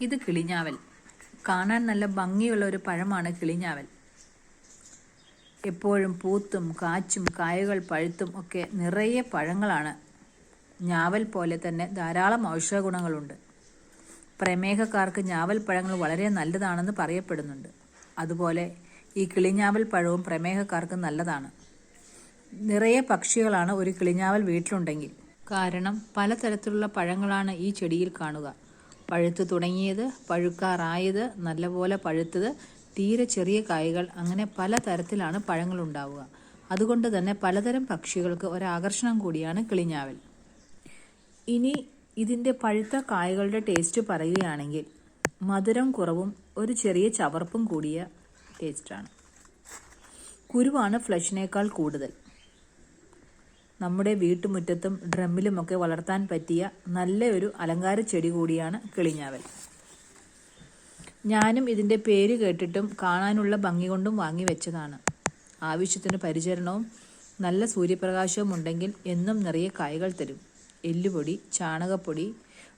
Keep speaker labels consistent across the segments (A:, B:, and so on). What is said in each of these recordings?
A: ഇത് കിളിഞ്ഞാവൽ. കാണാൻ നല്ല ഭംഗിയുള്ള ഒരു പഴമാണ് കിളിഞ്ഞാവൽ. എപ്പോഴും പൂത്തും കാച്ചും കായകൾ പഴുത്തും ഒക്കെ നിറയെ പഴങ്ങളാണ്. ഞാവൽ പോലെ തന്നെ ധാരാളം ഔഷധ ഗുണങ്ങളുണ്ട്. പ്രമേഹക്കാർക്ക് ഞാവൽ പഴങ്ങൾ വളരെ നല്ലതാണെന്ന് പറയപ്പെടുന്നുണ്ട്. അതുപോലെ ഈ കിളിഞ്ഞാവൽ പഴവും പ്രമേഹക്കാർക്ക് നല്ലതാണ്. നിറയെ പക്ഷികളാണ് ഒരു കിളിഞ്ഞാവൽ വീട്ടിലുണ്ടെങ്കിൽ. കാരണം പലതരത്തിലുള്ള പഴങ്ങളാണ് ഈ ചെടിയിൽ കാണുക. പഴുത്തു തുടങ്ങിയത് പഴുക്കാറായത് നല്ലപോലെ പഴുത്തത് തീരെ ചെറിയ കായകൾ അങ്ങനെ പല തരത്തിലാണ് പഴങ്ങൾ ഉണ്ടാവുക. അതുകൊണ്ട് തന്നെ പലതരം പക്ഷികൾക്ക് ഒരാകർഷണം കൂടിയാണ് കിളിഞ്ഞാവൽ. ഇനി ഇതിന്റെ പഴുത്ത കായകളുടെ ടേസ്റ്റ് പറയുകയാണെങ്കിൽ മധുരം കുറവും ഒരു ചെറിയ ചവർപ്പും കൂടിയ ടേസ്റ്റാണ്. കുരുവാണ് ഫ്ലഷിനേക്കാൾ കൂടുതൽ. നമ്മുടെ വീട്ടുമുറ്റത്തും ഡ്രമ്മിലുമൊക്കെ വളർത്താൻ പറ്റിയ നല്ലൊരു അലങ്കാര ചെടി കൂടിയാണ് കിളിഞ്ഞാവൽ. ഞാനും ഇതിന്റെ പേര് കേട്ടിട്ടും കാണാനുള്ള ഭംഗി കൊണ്ടും വാങ്ങി വെച്ചതാണ്. ആവശ്യത്തിന് പരിചരണവും നല്ല സൂര്യപ്രകാശവും ഉണ്ടെങ്കിൽ എന്നും നിറയെ കായകൾ തരും. എല്ലുപൊടി ചാണകപ്പൊടി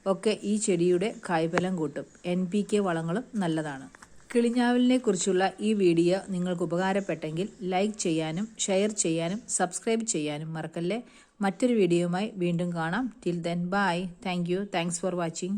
A: ഒക്കെ ഈ ചെടിയുടെ കായ്ഫലം കൂട്ടും. എൻ പി കെ വളങ്ങളും നല്ലതാണ്. കിളിഞ്ഞാവലിനെ കുറിച്ചുള്ള ഈ വീഡിയോ നിങ്ങൾക്ക് ഉപകാരപ്പെട്ടെങ്കിൽ ലൈക്ക് ചെയ്യാനും ഷെയർ ചെയ്യാനും സബ്സ്ക്രൈബ് ചെയ്യാനും മറക്കല്ലേ? മറ്റൊരു വീഡിയോയുമായി വീണ്ടും കാണാം. Till then bye thank you thanks for watching